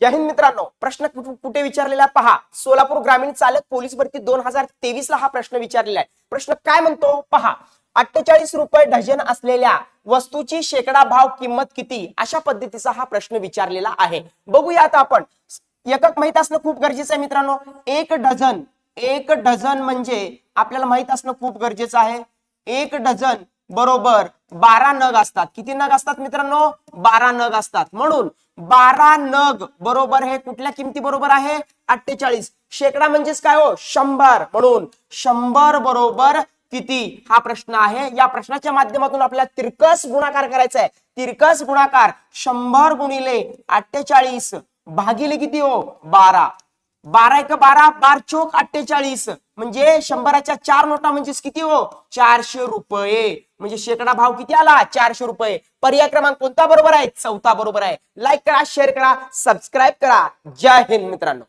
जय हिंद मित्रांनो प्रश्न कुठे विचारलेला पहा सोलापूर ग्रामीण चालक पोलीस भरती दोन हजार तेवीस ला हा प्रश्न विचारलेला आहे. प्रश्न काय म्हणतो? पहा अठ्ठेचाळीस रुपये डझन असलेल्या वस्तूची शेकडा भाव किंमत किती? अशा पद्धतीचा हा प्रश्न विचारलेला आहे. बघूया आता आपण. एकक माहीत असणं खूप गरजेचं आहे मित्रांनो. एक डझन एक डझन म्हणजे आपल्याला माहीत असणं खूप गरजेचं आहे. एक डझन बरोबर. बारा नग असतात. किती नग असतात मित्रांनो? बारा नग असतात. म्हणून बारा नग बरोबर हे कुठल्या किमती बरोबर आहे? अठ्ठेचाळीस. शेकडा म्हणजेच काय हो? शंभर. म्हणून शंभर बरोबर किती? हा प्रश्न आहे. या प्रश्नाच्या माध्यमातून आपल्याला तिरकस गुणाकार करायचा आहे तिरकस गुणाकार शंभर गुणिले अठ्ठेचाळीस भागिले किती हो? बारा. बारा एक बारा बार चोक अठ्ठेचाळीस. म्हणजे शंभराच्या चार नोटा म्हणजेच किती हो? चारशे रुपये. म्हणजे शेकडा भाव किती आला? चारशे रुपये. पर्याय क्रमांक कोणता बरोबर आहे? चौथा बरोबर आहे. लाईक करा शेअर करा सबस्क्राईब करा. जय हिंद मित्रांनो.